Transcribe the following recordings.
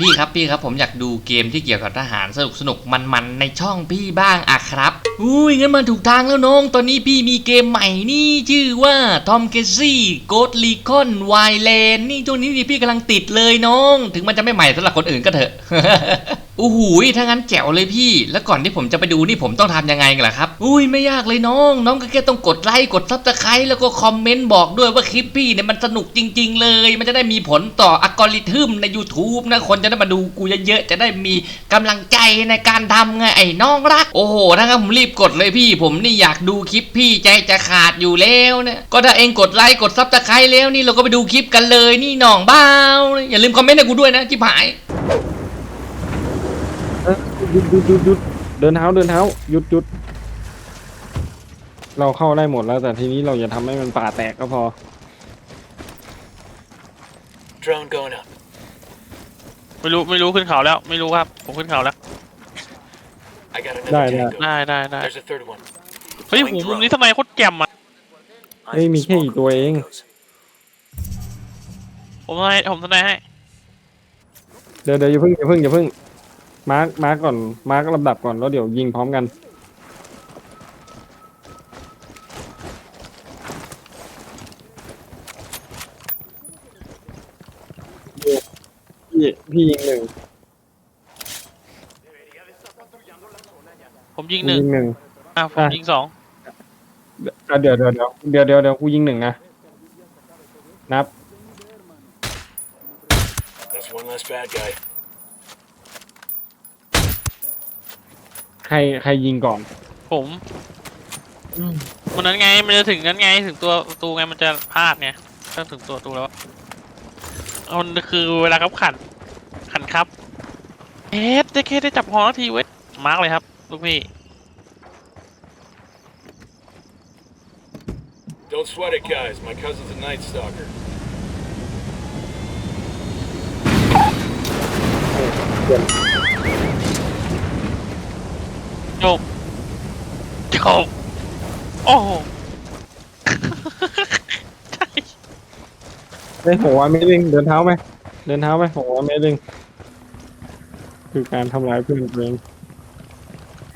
พี่ครับพี่ครับผมอยากดูเกมที่เกี่ยวกับทหารสนุกสนุกมันมันในช่องพี่บ้างอะครับอุ้ยงั้นมาถูกทางแล้วน้อง ตอนนี้พี่มีเกมใหม่นี่ชื่อว่าทอมเคซี่โกดลีคอนไวเลนนี่ช่วงนี้นี่พี่กำลังติดเลยน้อง ถึงมันจะไม่ใหม่สำหรับคนอื่นก็เถอะ อู้หูยถ้างั้นแจ๋วเลยพี่ แล้วก่อนที่ผมจะไปดูนี่ผมต้องทำยังไงกันล่ะครับ อุ้ยไม่ยากเลยน้อง น้องก็แค่ต้องกดไลค์กดซับสไครต์แล้วก็คอมเมนต์บอกด้วยว่าคลิปพี่เนี่ยมันสนุกจริง ๆ เลย มันจะได้มีผลต่ออัลกอริทึมใน YouTube นะคนจะได้มาดูกูเยอะๆจะได้มีกำลังใจในการทำไงไอ้น้องรัก โอ้โหถ้างั้นผมรีบกดเลยพี่ ผมนี่อยากดูคลิปพี่ใจจะขาดอยู่แล้วเนี่ยก็ถ้าเองกดไลค์กดซับสไครต์แล้วนี่เราก็ไปดูคลิปกันเลยนี่น้องบ้าอย่าลืมคอมเมนต์ให้กูด้วยนะจิบหาย หยุดหยุดหยุดหยุดเดินเท้าเดินเท้าหยุดหยุดเราเข้าได้หมดแล้ว แต่ทีนี้เราอย่าทำให้มันป่าแตกก็พอ Drone going up. ไม่รู้ไม่รู้ขึ้นเขาแล้ว ไม่รู้ครับ ผมขึ้นเขาแล้ว I got another Đây, tango. ได้ได้ได้ There's a third one. เฮ้ยหูมุมนี้ทำไมโคตรแจ่มอะเฮ้ยมีแค่อีกตัวเองผมทนายผมทนายให้เดี๋ยวเดี๋ยวอย่าเพิ่งอย่าเพิ่งอย่าเพิ่ง มาร์กมาร์กก่อน มาร์กลำดับก่อน แล้วเดี๋ยวยิงพร้อมกัน พี่พี่ยิงหนึ่งผมยิงกูหนึ่งยิงหนึ่งอะผมอะยิงสองอะเดี๋ยวเดี๋ยวเดี๋ยวเดี๋ยวเดี๋ยวเดี๋ยวกูยิงหนึ่งนะ นับ That's one less bad guy. ใค รใครยิงก่อน ผมวันนั้นไงมันจะถึงนั้นไงถึงตัวประตูไงมันจะพลาดไงถ้าถึงตัวประตูแล้วเอามันคือเวลาครับขัน ขันครับเอ๊ะได้แค่ได้จับหอนาทีเว้ยมาร์กเลยครับลูกพี่ Don't sweat it, guys. My cousin's a night stalker. โย กโยกโอ้โหใช่เล่นหัวไม่ดึงเดินเท้าไหมเดินเท้าไหมหัวไม่ดึงคือการทำร้ายเพื่อนตัวเอง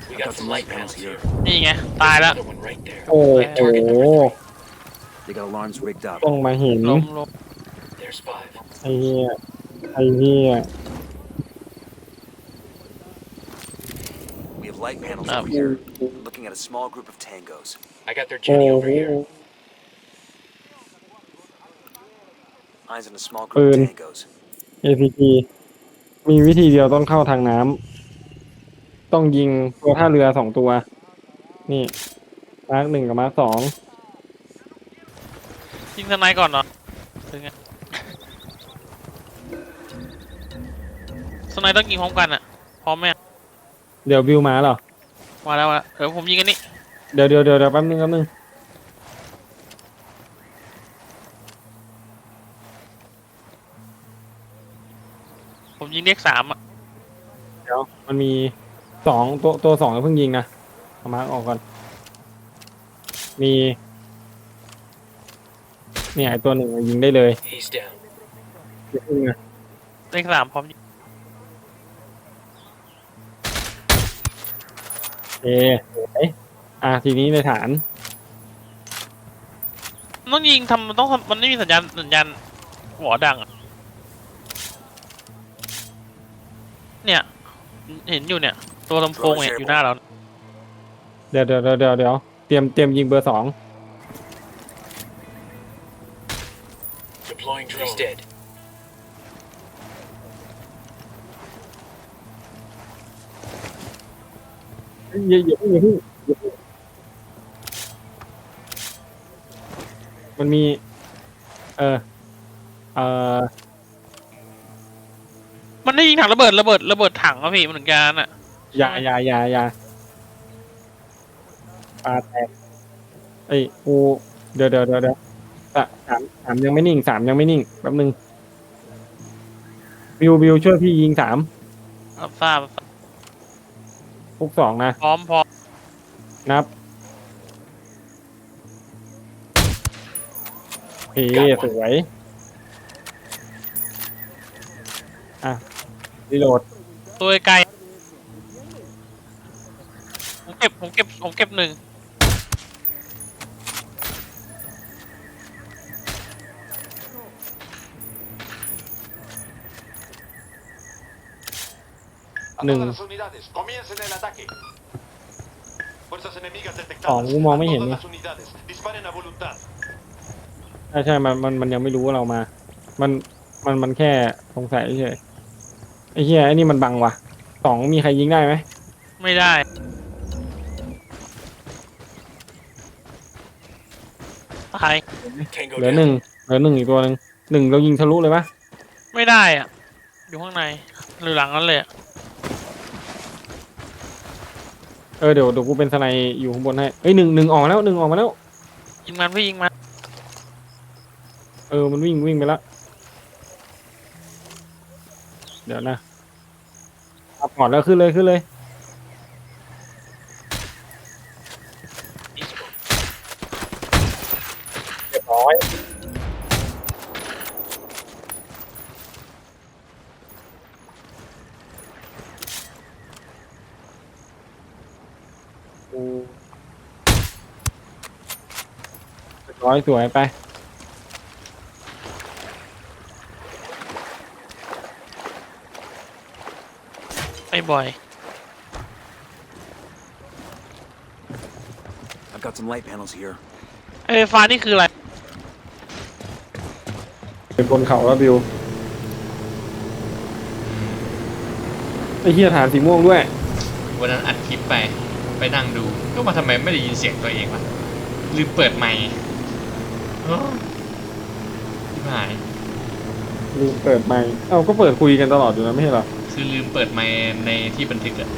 We got some light panels here. นี่ไง ตายแล้ว Another one right there. โอ้โห They got alarms rigged up. ต้องมาเห็นล้มลม There's five. ไอ้เหี้ยไอ้เหี้ย We have light panels Oh. over here. Looking at a small group of tangos. I got their โอ้ Jenny โห over here. Eyes on a small group of Ơn. tangos. APG มีวิธีเดียวต้องเข้าทางน้ำต้องยิงตัวท่าเรือสองตัว นี่มาร์กหนึ่งกับมาร์กสองยิงทนายก่อนเนาะถึงไงทนายต้องยิงพร้อมกันอะพร้อมไหมอะ เดี๋ยววิวมาเหรอ มาแล้วมาแล้วเดี๋ยวผมยิงกันนี่เดี๋ยวเดี๋ยวเดี๋ยวเดี๋ยวแป๊บนึงแป๊บนึงผมยิงเลขสามอะเดี๋ยวมันมีสองตัวตัวสองอย่าเพิ่งยิงนะเอามาร์กออกก่อน มีเนี่ยไอตัวหนึ่งยิงได้เลย He's down. อย่าเพิ่งนะเลขสามพร้อมยิง เอสวยอะทีนี้ในฐาน มันต้องยิงทำมันต้องทำมันไม่มีสัญญาณสัญญาณหัวดังอะเนี่ย เห็นอยู่เนี่ย ตัวลำโพงเนี่ยอยู่หน้าเรา เดี๋ยวเดี๋ยวเดี๋ยวเดี๋ยวเดี๋ยวเตรียมเตรียมยิงเบอร์สอง อย่าอย่าเพิ่งอย่าเพิ่งอย่าเพิ่งมันมี เออเออมันได้ยิงถังระเบิดระเบิดระเบิดถังอะพี่มันเหมือนกันอะอย่าอย่าอย่าอย่าปลาแตกเอ้ยกูเดี๋ยวเดี๋ยวเดี๋ยวเดี๋ยวอะสามสามยังไม่นิ่งสามยังไม่นิ่งแป๊บนึงบิวบิวช่วยพี่ยิงสามรับทราบรับทราบ พวกสองนะ พร้อมพร้อมนับเฮ้สวย อะรีโหลด ตัวไกลผมเก็บผมเก็บผมเก็บหนึ่ง A Nung- todas las unidades, comiencen el ataque. Fuerzas enemigas สอง detectadas. กูมองไม่ A เห็น todas ไง las unidades, disparen a voluntad. ใช่ใช่มันมันมันยังไม่รู้ว่าเรามา มันมันมันแค่สงสัยเฉยไอ้เหี้ยไอ้นี่มันบังว่ะสองมีใครยิงได้ไหมไม่ได้ตาย Tango เหลือ down. หนึ่งเหลือหนึ่งอีกตัวหนึ่งหนึ่งเรายิงทะลุเลยปะไม่ได้อะ อยู่ข้างในหรือหลังนั้นเลยอะ เออเดี๋ยวเดี๋ยวกูเป็นสไนอยู่ข้างบนให้เอ้ยหนึ่งหนึ่งออกมาแล้วหนึ่งออกมาแล้ว ยิงมันพี่ยิงมันเออมันวิ่งวิ่งไปแล้วเดี๋ยวนะอัพพอร์ตแล้วขึ้นเลยขึ้นเลยเรียบร้อยอืม เรียบร้อยสวยไปไม่บ่อย I've got some light panels here. ไอ้ไฟฟ้านี่คืออะไร เป็นบนเขาแล้วบิวไอ้เฮียฐานสีม่วงด้วย วันนั้นอัดคลิปไป ไปนั่งดู ก็มาทำไมไม่ได้ยินเสียงตัวเองวะลืมเปิดไมค์โอ้ ที่หาย ลืมเปิดไมค์เอ้าก็เปิดคุยกันตลอดอยู่นะไม่ใช่เหรอ คือลืมเปิดไมค์ในที่บันทึกอะ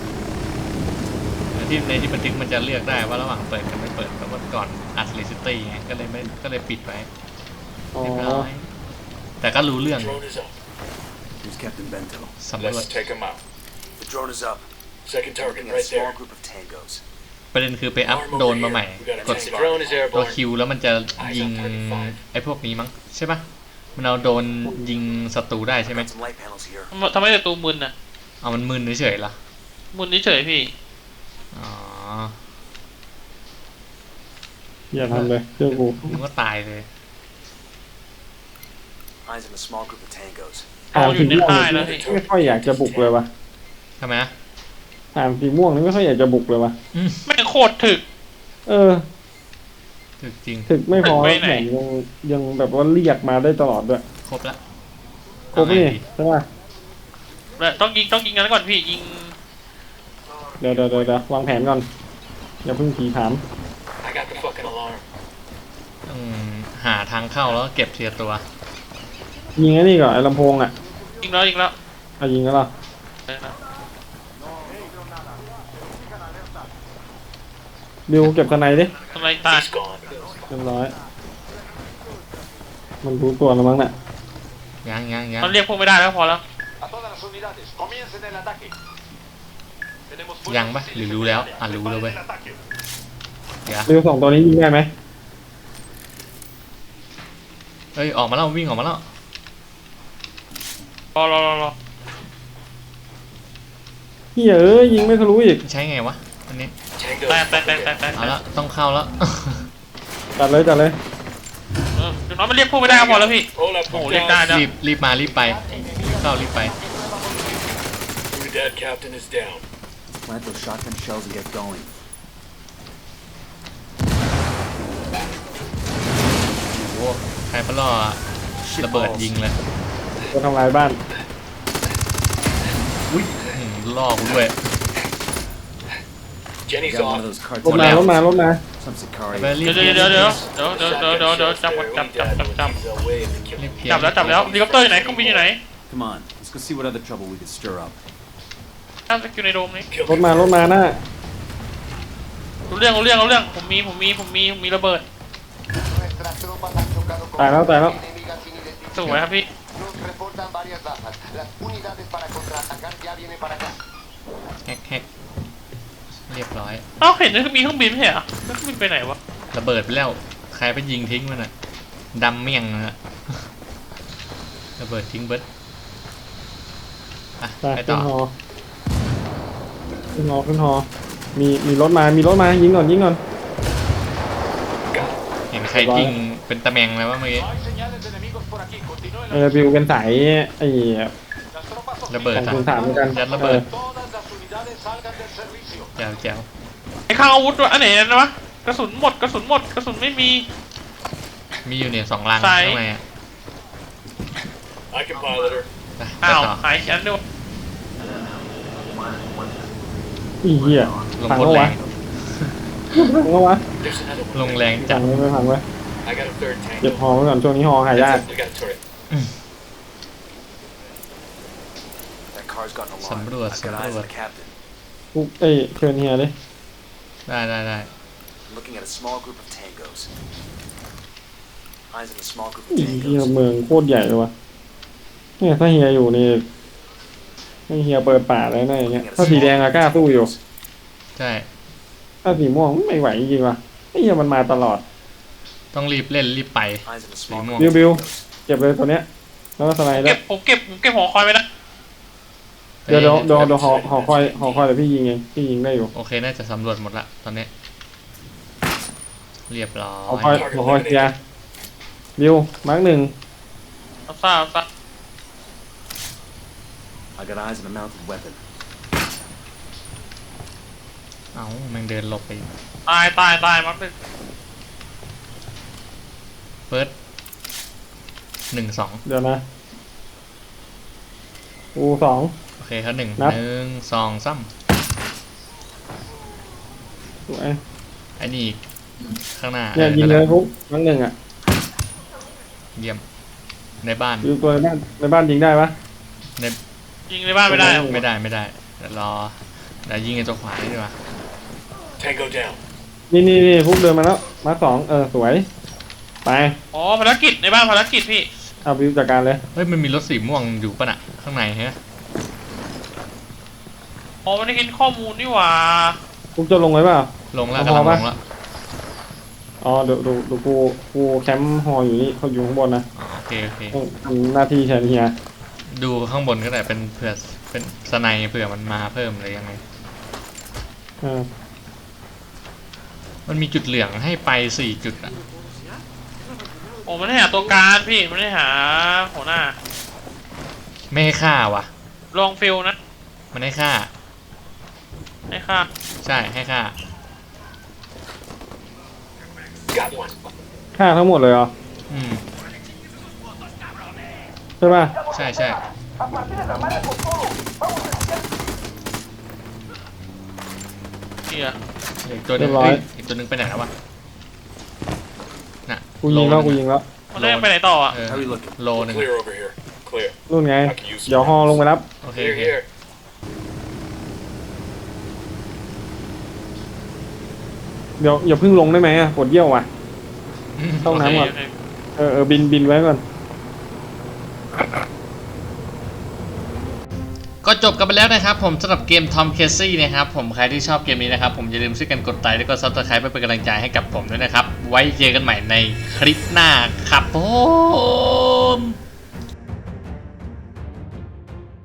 ที่ในที่บันทึกมันจะเลือกได้ว่าระหว่างเปิดกับไม่เปิดแต่ว่าก่อนอัดเลสิตี้ไงก็เลยไม่ก็เลยปิดไว้อ๋อ เรียบร้อยแต่ก็รู้เรื่อง Drone is up. Here's Captain Bento. สำรวจ Let's take him out. The drone is up. Second target Looking at a right small there. group of tangos. ประเด็นคือไปอัพ Arm โด over นมาใหม่ here. We got a กด tank. Drone is ตัว airborne. คิวแล้วมันจะยิงไอ้พวกนี้มั้งใช่ปะมันเอาโดนยิงศัตรูได้ใช่ไหม Got some light panels here. ทำไมแต่ตัวมึนอะเอามันมึนเฉยๆเหรอมึนเฉยๆพี่อ๋ออย่าทำเลยเชื่อกูนึกว่าตายเลย Eyes on a small group of tangos. ฐานสีม่วงเอาอยู่ในค่ายแล้วพี่ไม่ค่อยอยากจะบุกเลยวะทำไมนะ ฐานสีม่วงนี่ไม่ค่อยอยากจะบุกเลยวะแม่งโคตรถึก เออ ถึกจริง ถึกไม่พอถึกไปไหนแถมยังยังแบบว่าเรียกมาได้ตลอดด้วยครบละครบนี่ใช่ปะแล้วต้องยิงต้องยิงกันก่อนพี่ยิงเดี๋ยวเดี๋ยวเดี๋ยวเดี๋ยววางแผนก่อนอย่าเพิ่งผีถาม I got the fucking alarm. ต้องหาทางเข้าแล้วก็เก็บเทียตัว ยิงไอ้นี่ก่อนไอ้ลำโพงอะยิงแล้วยิงแล้วเอายิงแล้วเหรอเออนะ บิวเก็บสไนดิทำไมตาย He's gone. เรียบร้อย มันรู้ตัวแล้วมั้งน่ะยังยังยังมันเรียกพวกไม่ได้แล้วพอแล้ว A todas las unidades, comiencen el ataque. Tenemos ยัง fuerzas ปะหรือรู้แล้ว อะรู้แล้วเว้ย el ataque. เดี๋ยวบิวสองตัวนี้ยิงได้ไหมเอ้ย ออกมาแล้ววิ่งออกมาแล้ว รอรอรอรอเฮ้ยเอ้ยยิงไม่ทะลุอีก ใช้ไงวะ อันนี้ Tango. แตกแตกแตกแตกแตกเอาละต้องเข้าแล้วจัดเลยจัดเลยเออเดี๋ยวน้อยมันเรียกพวกไม่ได้ก็พอแล้วพี่ Hold up. โอ้โห move เรียก down. ได้นะรีบรีบมารีบไปรีบเข้ารีบไป Unidad captain is down. Plant those shotgun shells and get going. โอ้ใครพล่อระเบิดยิงเลยจะทำลายบ้าน อุ้ยอื้อหือล่อกูด้วย Jenny's Got one of off. those cards. รถมารถมารถมา Some ไป Sicari. รีบเดี๋ยวเดี๋ยวเดี๋ยวเดี๋ยวเดี๋ยวเดี๋ยวเดี๋ยวเดี๋ยวเดี๋ยวจับ Shells จับ there. จับจับ Unidad จับ will use a wave to kill รีบ him. เคลียจับร์แล้วจับแล้วเฮลิคอปเตอร์อยู่ไหนเครื่องบินอยู่ไหน Come on, let's go see what other trouble we could stir up. น่าจะอยู่ในโดมนี้ Kill รถมารถมาหน้ารู้เรื่องรู้เรื่องรู้เรื่องผมมีผมมีผมมีผมมีระเบิด Nuestras tropas han chocado con ตายแล้วตายแล้ว enemigas sin สวย identificar. ครับพี่ Nos reportan varias bajas. Las unidades para contraatacar ya vienen para acá. แฮกแฮก เรียบร้อยเอ้าเห็นมีเครื่องบินไม่ใช่เหรอแล้วเครื่องบินไปไหนวะระเบิดไปแล้ว ใครไปยิงทิ้งมันอะดำเมี่ยงนะฮะระเบิดทิ้งเบิร์ดอะไปไปขึ้ต่อนฮอขึ้นฮอขึ้นฮอมีมีรถมา มีรถมา ยิงก่อนยิงก่อน เห็นใครยิงเป็นตะแมงแล้วว่าเมื่อกี้เออบิวเป็นสายไอ้ระเบิดของอะคุณสามเหมือนกันยัดระเบิดออแจ๋วแจ๋วไอ้ข้างอาวุธวะอันไหนนะวะกระสุนหมดกระสุนหมดกระสุนไม่มี มีอยู่เนี่ยสองลังใส่ข้างในอะ I can pilot her. ไปไปอ้าวต่อหายอันด้วยอีเหี้ยลงพังโคตรก็แรวะงพังก็วะ There's another ล one. งแรงพัจัดงไม่พังไว้ I got a third เก็บ tango. ฮอไว้ก่อนช่วงนี้ฮอหายาก That's it, We got a turret. That car's got an alarm. Sambruat, I've got eyes on sambruat. the captain. ปุ๊บเอ้ยเชิญเฮียเลยได้ได้ได้ I'm looking at a small group of tangos. Eyes on a small group of อีเฮีย tangos. เมืองโคตรใหญ่เลยวะเนี่ยถ้าเฮียอยู่นี่ให้เฮียเปิดป่าแล้วนะอย่างเงี้ย ถ้าสีแดงอะกล้าสู้อยู่ ใช่ ถ้าสีม่วงไม่ไหวจริงๆว่ะไอ้เฮียมันมาตลอด ต้องรีบเล่นรีบไป Eyes on a small Limo. group บิว of บิว tangos. เก็บเลยตัวเนี้ย แล้วก็สไลด์ด้วเก็ยบผมเก็บผมเก็บหัวคอยไปนะ เดี๋ยวเดี๋ยวเดี๋ยวเดี๋ยวหอหอคอยหอคอยเดี๋ยวพี่ยิงเองพี่ยิงได้อยู่ โอเค น่าจะสำรวจหมดละตอนนี้ เรียบร้อหอคอยยหอคอยเคลียร์บิวมาร์กหนึ่งรับทราบรับทราบ I got eyes on a mounted weapon. เอ้าแมันเดินหลบไปตายตายตายมักหนึ่งเฟิร์สหนึ่งสองเดี๋ยวนะอูสองโอ เคเขาหนึ่งนับ หนึ่งสองซ้สวยำไอ้นี่อีกข้างหน้าเนี่ยออยิงนั่นเลแหยปุ๊บมาร์กหนึ่งอะเยี่ยม ในบ้านบิวตัวในบ้านในบ้านยิงได้ปะในยิงในบ้านไม่ได้โอ้โหไม่ได้ไม่ได้เดี๋ยวรอเดี๋ยวยิงไอ้ตัวขวานี่ดีกว่า Tango down. นี่นี่นี่ปุ๊บเดินมาแล้ว มาร์กสองเออสวย ไปอ๋อภารกิจในบ้านภารกิจพี่ เอาบิวจัดการเลย เฮ้ยมันมีรถสีม่วงอยู่ปะน่ะข้างในฮะ อ๋อมันได้เห็นข้อมูลนี่หว่าปุ๊บจะลงไว้เปล่าลงแล้วเอากำลังพอลปะงแล้วอ๋อเดี๋ยวดูดูกูกูแคมป์ฮออยู่นี่เขาอยู่ข้างบนนะอ๋อโอเคโอเค ต้องทำหน้าที่แทนเฮียดูข้างบนก็ได้เป็นเผื่อเป็นสไนเผื่อมันมาเพิ่มอะไรยังไง เออมันมีจุดเหลืองให้ไปสี่จุดอะโอ้มันได้หาตัวการพี่มันได้หาหัวหน้า ไม่ให้ฆ่าวะลองฟิลนะ มันให้ฆ่า ให้ค่าใช่ให้ฆ่า Got one. ฆ่าทั้งหมดเลยเหรอ อืมใช่ป่ะใช่ใช่เฮียอีกตัวหนึงเรียบร้อยเอ้ยอีกตัวหนึงไปไหนแล้ววะน่ะกูยิงแล้วโหกูนึ่ยิงแล้วมันได้ไปไหนต่ออะ เออ How are you looking? โลหนึ่ง Clear over here. Clear. นู่นไง I can use เดี๋ยวฮอลงไปรับ โอเค Clear โอเค here. เดี๋ยวอย่าเพิ่งลงได้ไหมอะปวดเยี่ยวอะ เข้าน้ำก่อนโอเคเออเออบินบินไว้ก่อน ก็จบกันไปแล้วนะครับ ผมสำหรับเกม Tom Casey นะครับ ผมใครที่ชอบเกมนี้นะครับ ผมอย่าลืมช่วยกันกดไลค์แล้วก็ Subscribe เพื่อเป็นกำลังใจให้กับผมด้วยนะครับ ไว้เจอกันใหม่ในคลิปหน้าครับผม